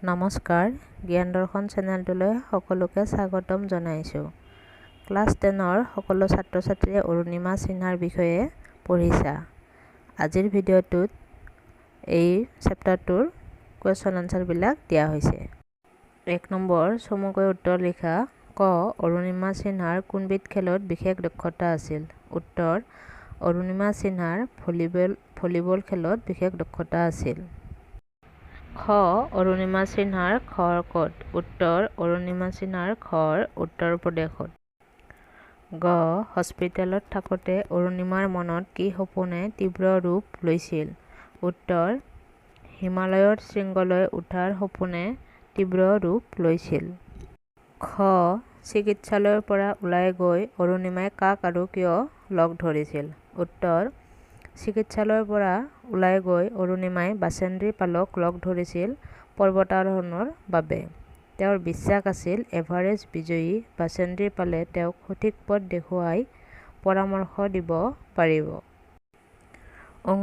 নমস্কাৰ জ্ঞান দৰ্শন চেনেলটোলৈ সকলোকে স্বাগতম জনাইছোঁ। ক্লাছ টেনৰ সকলো ছাত্ৰ ছাত্ৰীয়ে অৰুণিমা চিহ্নাৰ বিষয়ে পঢ়িছা। আজিৰ ভিডিঅ'টোত এই চেপ্টাৰটোৰ কুৱেশ্যন আনচাৰবিলাক দিয়া হৈছে। এক নম্বৰ চমুকৈ উত্তৰ লিখা ক অৰুণিমা চিহ্নাৰ কোনবিধ খেলত বিশেষ দক্ষতা আছিল? উত্তৰ অৰুণিমা চিহ্নাৰ ভলীবল ভলীবল খেলত বিশেষ দক্ষতা আছিল। খ অৰুণিমা চিনহাৰ ঘৰ ক'ত? উত্তৰ অৰুণিমা চিনহাৰ ঘৰ উত্তৰ প্ৰদেশত। গ হস্পিটেলত থাকোঁতে অৰুণিমাৰ মনত কি সপোনে তীব্ৰ ৰূপ লৈছিল? উত্তৰ হিমালয়ৰ শৃংগলৈ উঠাৰ সপোনে তীব্ৰ ৰূপ লৈছিল। খ চিকিৎসালয়ৰ পৰা ওলাই গৈ অৰুণিমাই কাক আৰু কিয় লগ ধৰিছিল? উত্তৰ চিকিৎসালয়ৰ পৰা ওলাই গৈ অৰুণিমাই বাচেন্দ্ৰী পালক লগ ধৰিছিল পৰ্বতাৰোহণৰ বাবে। তেওঁৰ বিশ্বাস আছিল এভাৰেষ্ট বিজয়ী বাচেন্দ্ৰী পালে তেওঁক সঠিক পথ দেখুৱাই পৰামৰ্শ দিব পাৰিব। অঙ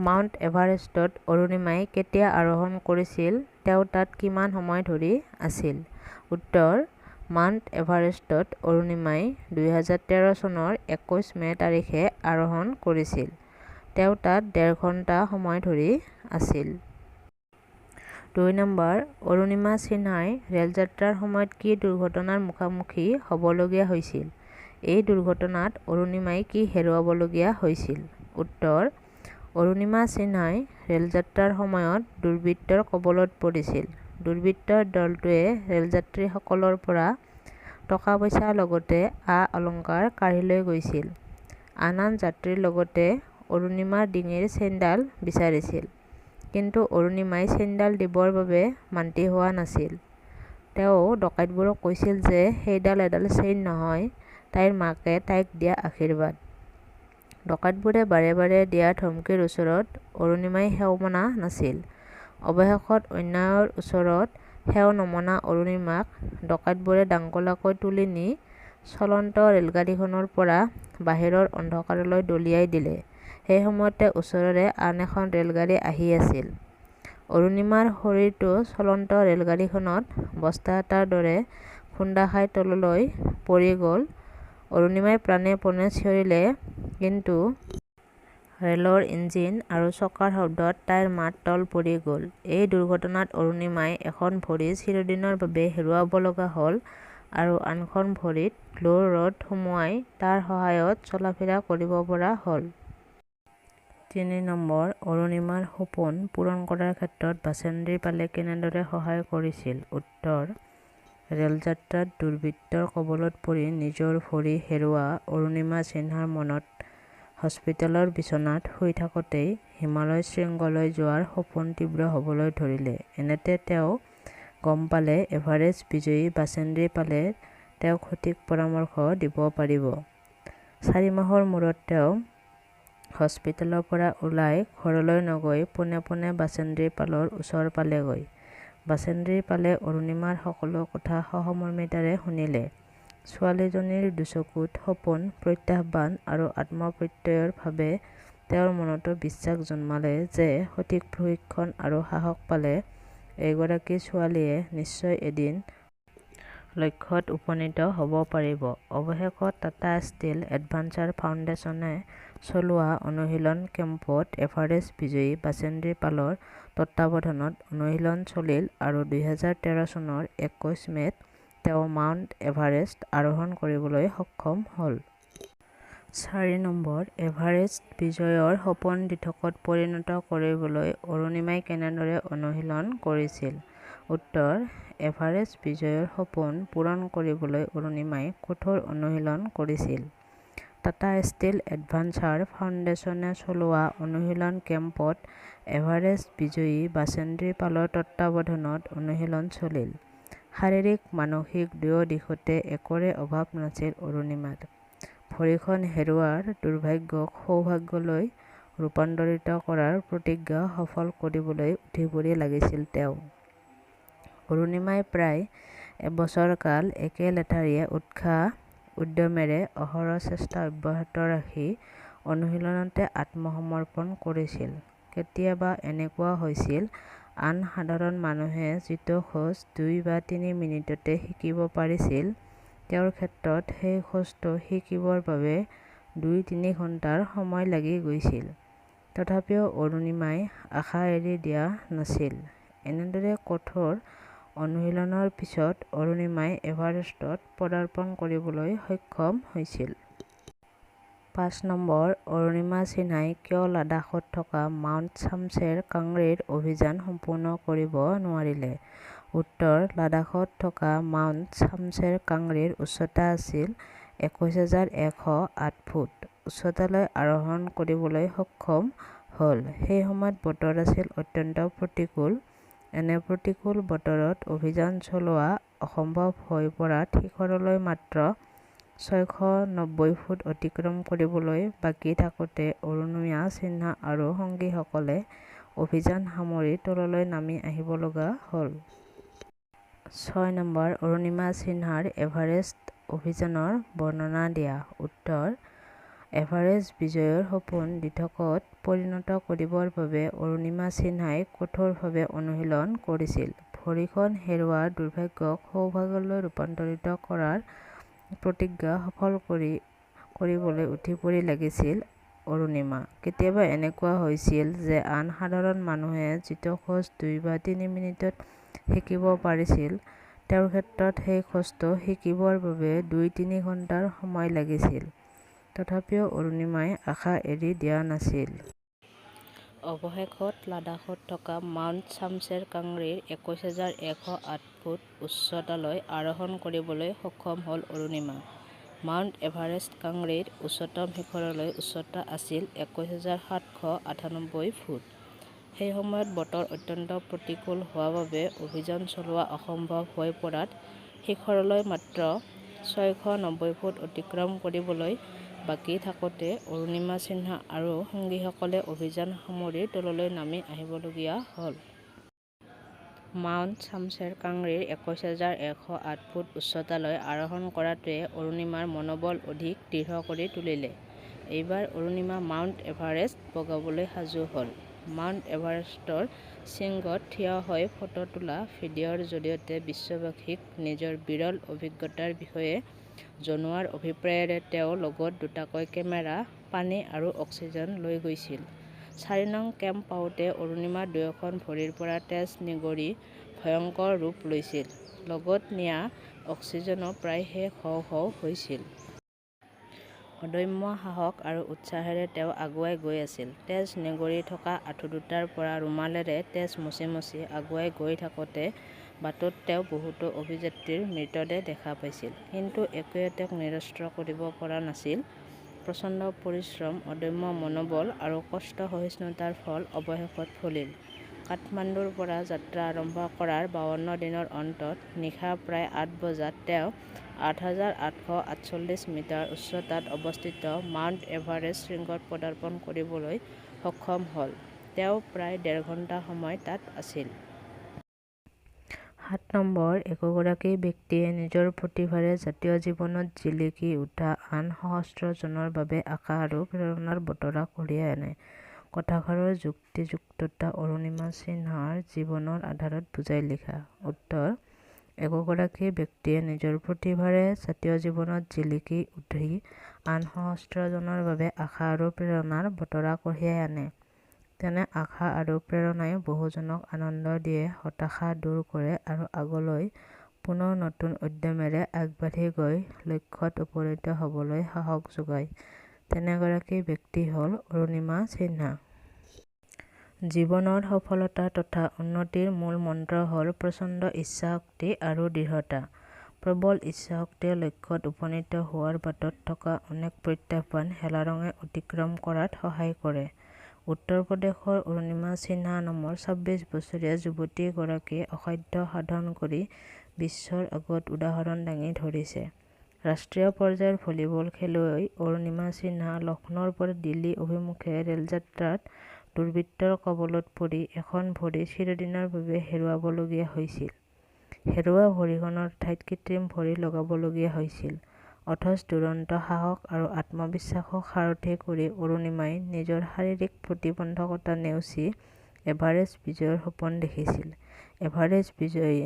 মাউণ্ট এভাৰেষ্টত অৰুণিমাই কেতিয়া আৰোহণ কৰিছিল তেওঁ তাত কিমান সময় ধৰি আছিল? উত্তৰ মাউণ্ট এভাৰেষ্টত অৰুণিমাই দুই হাজাৰ তেৰ চনৰ একৈছ মে তাৰিখে আৰোহণ কৰিছিল। তেওঁ তাত ডেৰ ঘণ্টা সময় ধৰি আছিল। দুই নম্বৰ অৰুণিমা সিনহাই ৰেলযাত্ৰাৰ সময়ত কি দুৰ্ঘটনাৰ মুখামুখি হ'বলগীয়া হৈছিল? এই দুৰ্ঘটনাত অৰুণিমাই কি হেৰুৱাবলগীয়া হৈছিল? উত্তৰ অৰুণিমা সিনহাই ৰেলযাত্ৰাৰ সময়ত দুৰ্বৃত্তৰ কবলত পৰিছিল। দুৰ্বৃত্তৰ দলটোৱে ৰেলযাত্ৰীসকলৰ পৰা টকা পইচাৰ লগতে আ অলংকাৰ কাঢ়ি লৈ গৈছিল। আন আন যাত্ৰীৰ লগতে অৰুণিমাৰ ডিঙিৰ চেইনডাল বিচাৰিছিল। কিন্তু অৰুণিমাই চেইনডাল দিবৰ বাবে মান্তি হোৱা নাছিল। তেওঁ ডকাইতবোৰক কৈছিল যে সেইডাল এডাল চেইন নহয় তাইৰ মাকে তাইক দিয়া আশীৰ্বাদ। ডকাইতবোৰে বাৰে বাৰে দিয়া ধমকিৰ ওচৰত অৰুণিমাই সেও মনা নাছিল। অৱশেষত অন্যায়ৰ ওচৰত সেও নমনা অৰুণিমাক ডকাইতবোৰে দাংকলাকৈ তুলি নি চলন্ত ৰেলগাড়ীখনৰ পৰা বাহিৰৰ অন্ধকাৰলৈ দলিয়াই দিলে। সেই সময়তে ওচৰৰে আন এখন ৰেলগাড়ী আহি আছিল। অৰুণিমাৰ শৰীৰটো চলন্ত ৰেলগাড়ীখনত বস্তা এটাৰ দৰে খুন্দা খাই তললৈ পৰি গ'ল। অৰুণিমাই প্ৰাণে পণে চিঞৰিলে কিন্তু ৰেলৰ ইঞ্জিন আৰু চকাৰ শব্দত তাইৰ মাত তল পৰি গ'ল। এই দুৰ্ঘটনাত অৰুণিমাই এখন ভৰি চিৰদিনৰ বাবে হেৰুৱাব লগা হ'ল আৰু আনখন ভৰিত লোৰ ৰড সুমুৱাই তাৰ সহায়ত চলা ফিৰা কৰিব পৰা হ'ল। তিনি নম্বৰ অৰুণিমাৰ সপোন পূৰণ কৰাৰ ক্ষেত্ৰত বাচেন্দ্ৰী পালে কেনেদৰে সহায় কৰিছিল? উত্তৰ ৰেলযাত্ৰাত দুৰ্বৃত্তৰ কবলত পৰি নিজৰ ভৰি হেৰুওৱা অৰুণিমা সিনহাৰ মনত হস্পিটেলৰ বিচনাত শুই থাকোঁতেই হিমালয় শৃংগলৈ যোৱাৰ সপোন তীব্ৰ হ'বলৈ ধৰিলে। এনেতে তেওঁ গম পালে এভাৰেষ্ট বিজয়ী বাচেন্দ্ৰী পালে তেওঁক সঠিক পৰামৰ্শ দিব পাৰিব। চাৰি মাহৰ মূৰত তেওঁ হস্পিটেলৰ পৰা ওলাই ঘৰলৈ নগৈ পোনে পোনে বাচেন্দ্ৰী পালৰ ওচৰ পালেগৈ। বাচেন্দ্ৰী পালে অৰুণিমাৰ সকলো কথা সহমৰ্মিতাৰে শুনিলে। ছোৱালীজনীৰ দুচকুত সপোন প্ৰত্যাহ্বান আৰু আত্মপ্ৰত্যয়ৰ ভাৱে তেওঁৰ মনতো বিশ্বাস জন্মালে যে সঠিক প্ৰশিক্ষণ আৰু সাহস পালে এইগৰাকী ছোৱালীয়ে নিশ্চয় এদিন লক্ষ্যত উপনীত হ'ব পাৰিব। অৱশেষত টাটা ষ্টীল এডভাঞ্চাৰ ফাউণ্ডেশ্যনে চলোৱা অনুশীলন কেম্পত এভাৰেষ্ট বিজয়ী বাচেন্দ্ৰী পালৰ তত্বাৱধানত অনুশীলন চলিল আৰু দুই হাজাৰ তেৰ চনৰ একৈছ মে'ত তেওঁ মাউণ্ট এভাৰেষ্ট আৰোহণ কৰিবলৈ সক্ষম হ'ল। চাৰি নম্বৰ এভাৰেষ্ট বিজয়ৰ সপোন দিঠকত পৰিণত কৰিবলৈ অৰুণিমাই কেনেদৰে অনুশীলন কৰিছিল? উত্তৰ এভাৰেষ্ট বিজয়ৰ সপোন পূৰণ কৰিবলৈ অৰুণিমাই কঠোৰ অনুশীলন কৰিছিল। টাটা ষ্টীল এডভাঞ্চাৰ ফাউণ্ডেশ্যনে চলোৱা অনুশীলন কেম্পত এভাৰেষ্ট বিজয়ী বাচেন্দ্ৰী পালৰ তত্বাৱধানত অনুশীলন চলিল। শাৰীৰিক মানসিক দুয়ো দিশতে একোৰে অভাৱ নাছিল অৰুণিমাৰ ভৰিখন হেৰুওৱাৰ দুৰ্ভাগ্যক সৌভাগ্যলৈ ৰূপান্তৰিত কৰাৰ প্ৰতিজ্ঞা সফল কৰিবলৈ উঠি পৰি লাগিছিল তেওঁ। অৰুণিমাই প্ৰায় এবছৰ কাল একে লেঠাৰিয়ে উৎসাহ উদ্যমেৰে অহৰহ চেষ্টা অব্যাহত ৰাখি অনুশীলনতে আত্মসমৰ্পণ কৰিছিল কেতিয়াবা এনেকুৱা হৈছিল আন সাধাৰণ মানুহে যিটো খোজ দুই বা তিনি মিনিটতে শিকিব পাৰিছিল তেওঁৰ ক্ষেত্ৰত সেই খোজটো শিকিবৰ বাবে দুই তিনি ঘণ্টাৰ সময় লাগি গৈছিল। তথাপিও অৰুণিমাই আশা এৰি দিয়া নাছিল। এনেদৰে কঠোৰ অনুশীলনৰ পিছত অৰুণিমাই এভাৰেষ্টত পদাৰ্পণ কৰিবলৈ সক্ষম হৈছিল। পাঁচ নম্বৰ অৰুণিমা সিনহাই কিয় লাডাখত থকা মাউণ্ট চামচেৰ কাংৰীৰ অভিযান সম্পূৰ্ণ কৰিব নোৱাৰিলে? উত্তৰ লাডাখত থকা মাউণ্ট চামচেৰ কাংৰীৰ উচ্চতা আছিল একৈশ হাজাৰ এশ আঠ ফুট। উচ্চতালৈ আৰোহণ কৰিবলৈ সক্ষম হ'ল। সেই সময়ত বতৰ আছিল অত্যন্ত প্ৰতিকূল। এনে প্ৰতিকূল বতৰত অভিযান চলোৱা অসম্ভৱ হৈ পৰাত শিখৰলৈ মাত্ৰ ছয়শ নব্বৈ ফুট অতিক্ৰম কৰিবলৈ বাকী থাকোতে অৰুণিমা সিনহা আৰু সংগীসকলে অভিযান সামৰি তললৈ নামি আহিব লগা হ'ল। ছয় নম্বৰ অৰুণিমা সিনহাৰ এভাৰেষ্ট অভিযানৰ বৰ্ণনা দিয়া। উত্তৰ এভাৰেষ্ট বিজয়ৰ সপোন দিঠকত পৰিণত কৰিবৰ বাবে অৰুণিমা সিনহাই কঠোৰভাৱে অনুশীলন কৰিছিল। ভৰিখন হেৰুওৱাৰ দুৰ্ভাগ্যক সৌভাগ্যলৈ ৰূপান্তৰিত কৰাৰ প্ৰতিজ্ঞা সফল কৰিবলৈ উঠি পৰি লাগিছিল অৰুণিমা। কেতিয়াবা এনেকুৱা হৈছিল যে আন সাধাৰণ মানুহে যিটো খোজ দুই বা তিনি মিনিটত শিকিব পাৰিছিল তেওঁৰ ক্ষেত্ৰত সেই খোজটো শিকিবৰ বাবে দুই তিনি ঘণ্টাৰ সময় লাগিছিল। তথাপিও অৰুণিমাই আশা এৰি দিয়া নাছিল। অৱশেষত লাডাখত থকা মাউণ্ট চামচেৰ কাংৰীৰ একৈশ হাজাৰ এশ আঠ ফুট উচ্চতালৈ আৰোহণ কৰিবলৈ সক্ষম হ'ল অৰুণিমা। মাউণ্ট এভাৰেষ্ট কাংৰীৰ উচ্চতম শিখৰলৈ উচ্চতা আছিল একৈশ হাজাৰ সাতশ আঠানব্বৈ ফুট। সেই সময়ত বতৰ অত্যন্ত প্ৰতিকূল হোৱা বাবে অভিযান চলোৱা অসম্ভৱ হৈ পৰাত শিখৰলৈ মাত্ৰ ছয়শ নব্বৈ ফুট অতিক্ৰম কৰিবলৈ বাকী থাকোতে অৰুণিমা সিনহা আৰু সংগীসকলে অভিযান সামৰি তললৈ নামি আহিবলগীয়া হ'ল। মাউণ্ট চামচেৰ কাংৰীৰ একৈশ হাজাৰ এশ আঠ ফুট উচ্চতালৈ আৰোহণ কৰাটোৱে অৰুণিমাৰ মনোবল অধিক দৃঢ় কৰি তুলিলে। এইবাৰ অৰুণিমা মাউণ্ট এভাৰেষ্ট বগাবলৈ সাজু হ'ল। মাউণ্ট এভাৰেষ্টৰ শৃংগত থিয় হৈ ফটো তোলা ভিডিঅ'ৰ জৰিয়তে বিশ্ববাসীক নিজৰ বিৰল অভিজ্ঞতাৰ বিষয়ে জনোৱাৰ অভিপ্ৰায়েৰে তেওঁ লগত দুটাকৈ কেমেৰা, পানী আৰু অক্সিজেন লৈ গৈছিল। চাৰি নং কেম্প পাওঁতে অৰুণিমাৰ দুয়োখন ভৰিৰ পৰা তেজ নিগৰি ভয়ংকৰ ৰূপ লৈছিল। লগত নিয়া অক্সিজেনো প্ৰায় শেষ হওঁ হওঁ হৈছিল। অদম্য সাহস আৰু উৎসাহেৰে তেওঁ আগুৱাই গৈ আছিল। তেজ নিগৰি থকা আঁঠু দুটাৰ পৰা ৰুমালেৰে তেজ মচি মচি আগুৱাই গৈ থাকোতে বাটত তেওঁ বহুতো অভিযাত্ৰীৰ মৃতদেহ দেখা পাইছিল। কিন্তু একোৱে তেওঁক নিৰস্ত্ৰ কৰিব পৰা নাছিল। প্ৰচণ্ড পৰিশ্ৰম, অদম্য মনোবল আৰু কষ্ট সহিষ্ণুতাৰ ফল অৱশেষত ফলিল। কাঠমাণ্ডুৰ পৰা যাত্ৰা আৰম্ভ কৰাৰ বাৱন্ন দিনৰ অন্তত নিশা প্ৰায় আঠ বজাত তেওঁ আঠ হাজাৰ আঠশ আঠচল্লিশ মিটাৰ উচ্চতাত অৱস্থিত মাউণ্ট এভাৰেষ্ট শৃংগত পদাৰ্পণ কৰিবলৈ সক্ষম হ'ল। তেওঁ প্ৰায় ডেৰ ঘণ্টা সময় তাত আছিল। সাত নম্বৰ একোগৰাকী ব্যক্তিয়ে নিজৰ প্ৰতিভাৰে জাতীয় জীৱনত জিলিকি উঠা আন সহস্ৰজনৰ বাবে আশা আৰু প্ৰেৰণাৰ বতৰা কঢ়িয়াই আনে। কথাষাৰৰ যুক্তিযুক্ততা অৰুণিমা সিনহাৰ জীৱনৰ আধাৰত বুজাই লিখা। উত্তৰ একোগৰাকী ব্যক্তিয়ে নিজৰ প্ৰতিভাৰে জাতীয় জীৱনত জিলিকি উঠি আন সহস্ৰজনৰ বাবে আশা আৰু প্ৰেৰণাৰ বতৰা কঢ়িয়াই আনে। তেনে আশা আৰু প্ৰেৰণাই বহুজনক আনন্দ দিয়ে, হতাশা দূৰ কৰে আৰু আগলৈ পুনৰ নতুন উদ্যমেৰে আগবাঢ়ি গৈ লক্ষ্যত উপনীত হ'বলৈ সাহস যোগায়। তেনেগৰাকী ব্যক্তি হ'ল অৰুণিমা সিনহা। জীৱনৰ সফলতা তথা উন্নতিৰ মূল মন্ত্ৰ হ'ল প্ৰচণ্ড ইচ্ছাশক্তি আৰু দৃঢ়তা। প্ৰবল ইচ্ছাশক্তিয়ে লক্ষ্যত উপনীত হোৱাৰ বাটত থকা অনেক প্ৰত্যাহ্বান হেলাৰঙে অতিক্ৰম কৰাত সহায় কৰে। উত্তৰ প্ৰদেশৰ অৰুণিমা সিনহা নামৰ ছাব্বিশ বছৰীয়া যুৱতী গৰাকীয়ে অসাধ্য সাধন কৰি বিশ্বৰ আগত উদাহৰণ দাঙি ধৰিছে। ৰাষ্ট্ৰীয় পৰ্যায়ৰ ভলীবল খেলুৱৈ অৰুণিমা সিনহা লক্ষ্ণৌৰ পৰা দিল্লী অভিমুখে ৰেলযাত্ৰাত দুৰ্বৃত্তৰ কবলত পৰি এখন ভৰি চিৰদিনৰ বাবে হেৰুৱাবলগীয়া হৈছিল। হেৰুওৱা ভৰিখনৰ ঠাইত কৃত্ৰিম ভৰি লগাবলগীয়া হৈছিল। অথচ দুৰন্ত সাহস আৰু আত্মবিশ্বাসক সাৰথি কৰি অৰুণিমাই নিজৰ শাৰীৰিক প্ৰতিবন্ধকতা নেওচি এভাৰেষ্ট বিজয়ৰ সপোন দেখিছিল। এভাৰেষ্ট বিজয়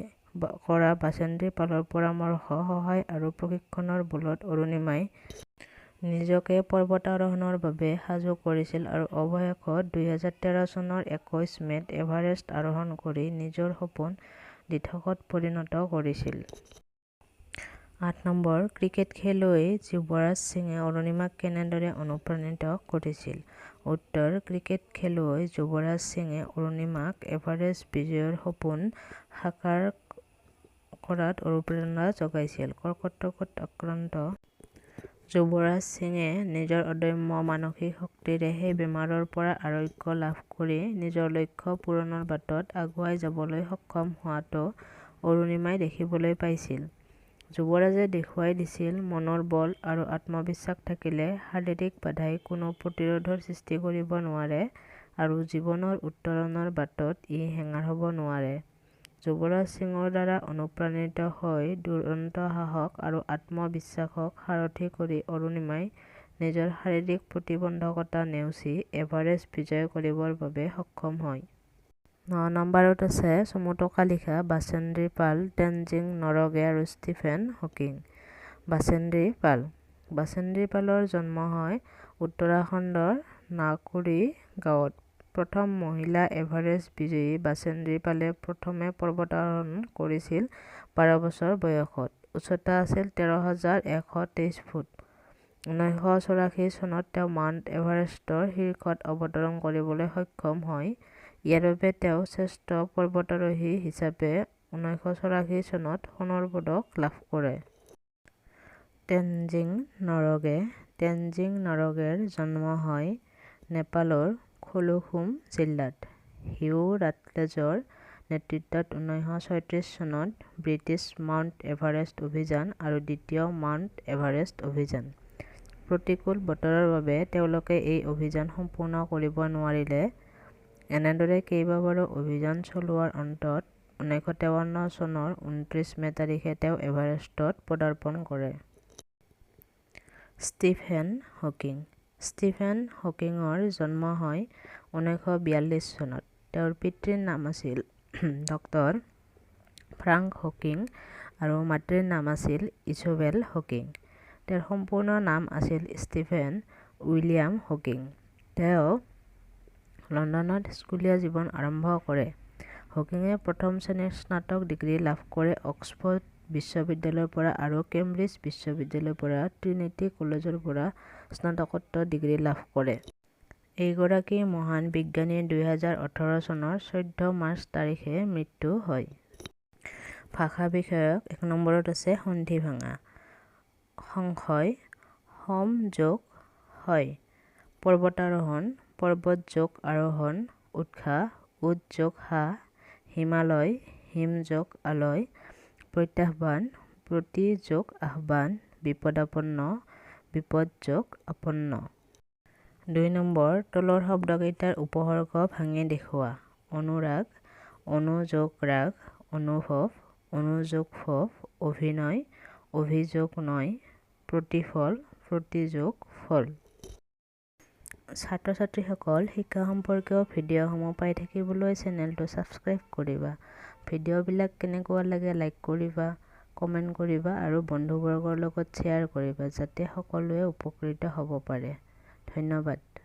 কৰা বাছেন্দ্ৰী পালৰ পৰামৰ্শ, সহায় আৰু প্ৰশিক্ষণৰ বলত অৰুণিমাই নিজকে পৰ্বতাৰোহণৰ বাবে সাজু কৰিছিল আৰু অৱশেষত দুই হাজাৰ তেৰ চনৰ একৈশ মে'ত এভাৰেষ্ট আৰোহণ কৰি নিজৰ সপোন দিঠকত পৰিণত কৰিছিল। আঠ নম্বৰ ক্ৰিকেট খেলুৱৈ যুৱৰাজ সিঙে অৰুণিমাক কেনেদৰে অনুপ্ৰাণিত কৰিছিল? উত্তৰ ক্ৰিকেট খেলুৱৈ যুৱৰাজ সিঙে অৰুণিমাক এভাৰেষ্ট বিজয়ৰ সপোন সাকাৰ কৰাত অনুপ্ৰেৰণা যোগাইছিল। কৰ্কট ৰোগত আক্ৰান্ত যুৱৰাজ সিঙে নিজৰ অদম্য মানসিক শক্তিৰে সেই বেমাৰৰ পৰা আৰোগ্য লাভ কৰি নিজৰ লক্ষ্য পূৰণৰ বাটত আগুৱাই যাবলৈ সক্ষম হোৱাটো অৰুণিমাই দেখিবলৈ পাইছিল। যুৱৰাজে দেখুৱাই দিছিল মনৰ বল আৰু আত্মবিশ্বাস থাকিলে শাৰীৰিক বাধাই কোনো প্ৰতিৰোধৰ সৃষ্টি কৰিব নোৱাৰে আৰু জীৱনৰ উত্তৰণৰ বাটত ই হেঙাৰ হ'ব নোৱাৰে। যুৱৰাজ সিঙৰ দ্বাৰা অনুপ্ৰাণিত হৈ দুৰন্ত সাহস আৰু আত্মবিশ্বাসক সাৰথি কৰি অৰুণিমাই নিজৰ শাৰীৰিক প্ৰতিবন্ধকতা নেওচি এভাৰেষ্ট বিজয় কৰিবৰ বাবে সক্ষম হয়। ন নম্বৰত আছে চমুটকা লিখা পাল তেনজিং নৰগে আৰু ষ্টিফেন হকিং। বাছেন্দ্ৰী পাল: বাছেন্দ্ৰী পালৰ জন্ম হয় উত্তৰাখণ্ডৰ নাগকুৰি গাঁৱত। প্ৰথম মহিলা এভাৰেষ্ট বিজয়ী বাছেন্দ্ৰী পালে প্ৰথমে পৰ্বতাৰোহণ কৰিছিল বাৰ বছৰ বয়সত। উচ্চতা আছিল তেৰ হাজাৰ এশ তেইশ ফুট। ঊনৈশ চৌৰাশী চনত তেওঁ মাউণ্ট এভাৰেষ্টৰ শীৰ্ষত অৱতৰণ কৰিবলৈ সক্ষম হয়। ইয়াৰ বাবে তেওঁ শ্ৰেষ্ঠ পৰ্বতাৰোহী হিচাপে ঊনৈশ চৌৰাশী চনত সোণৰ পদক লাভ কৰে। তেনজিং নৰগে: তেনজিং নৰগেৰ জন্ম হয় নেপালৰ খোলুখুম জিলাত। হিউ ৰাটলেজৰ নেতৃত্বত ঊনৈশ ছয়ত্ৰিশ চনত ব্ৰিটিছ মাউণ্ট এভাৰেষ্ট অভিযান আৰু দ্বিতীয় মাউণ্ট এভাৰেষ্ট অভিযান। প্ৰতিকূল বতৰৰ বাবে তেওঁলোকে এই অভিযান সম্পূৰ্ণ কৰিব নোৱাৰিলে। এনেদৰে কেইবাবাৰো অভিযান চলোৱাৰ অন্তত ঊনৈশ তেৱন্ন চনৰ ঊনত্ৰিশ মে তাৰিখে তেওঁ এভাৰেষ্টত পদাৰ্পণ কৰে। ষ্টিফেন হকিং: ষ্টিফেন হকিঙৰ জন্ম হয় ঊনৈশ বিয়াল্লিশ চনত। তেওঁৰ পিতৃৰ নাম আছিল ড ফ্ৰাংক হকিং আৰু মাতৃৰ নাম আছিল ইছোবেল হকিং। তেওঁৰ সম্পূৰ্ণ নাম আছিল ষ্টিফেন উইলিয়াম হকিং। তেওঁ লণ্ডনত স্কুলীয়া জীৱন আৰম্ভ কৰে। হকিঙে প্ৰথম শ্ৰেণীৰ স্নাতক ডিগ্ৰী লাভ কৰে অক্সফৰ্ড বিশ্ববিদ্যালয়ৰ পৰা আৰু কেম্ব্ৰিজ বিশ্ববিদ্যালয়ৰ পৰা ট্ৰিনিটি কলেজৰ পৰা স্নাতকোত্তৰ ডিগ্ৰী লাভ কৰে। এইগৰাকী মহান বিজ্ঞানীৰ দুই হাজাৰ ওঠৰ চনৰ চৈধ্য মাৰ্চ তাৰিখে মৃত্যু হয়। ভাষা বিষয়ক এক নম্বৰত আছে সন্ধি ভাঙা। সংশয় সম যোগ হয় পৰ্বতাৰোহণ পৰ্বত যোগ আৰোহণ উৎসাহ উদ যোগ সাহ হিমালয় হিম যোগ আলয় প্ৰত্যাহ্বান প্ৰতি যোগ আহ্বান বিপদাপন্ন বিপদ যোগ আপন্ন। দুই নম্বৰ তলৰ শব্দকেইটাৰ উপসৰ্গ ভাঙি দেখুওৱা। অনুৰাগ অনু যোগ ৰাগ অনুভৱ অনু যোগ ভৱ অভিনয় অভি যোগ নয় প্ৰতিফল প্ৰতি যোগ ফল। ছাত্ৰ-ছাত্ৰীসকল শিক্ষা সম্পৰ্কীয় ভিডিঅ'সমূহ পাই থাকিবলৈ চেনেলটো ছাবস্ক্ৰাইব কৰিবা। ভিডিঅ'বিলাক কেনেকুৱা লাগে লাইক কৰিবা কমেণ্ট কৰিবা আৰু বন্ধু বৰ্গৰ লগত শ্বেয়াৰ কৰিবা যাতে সকলোৱে উপকৃত হ'ব পাৰে। ধন্যবাদ।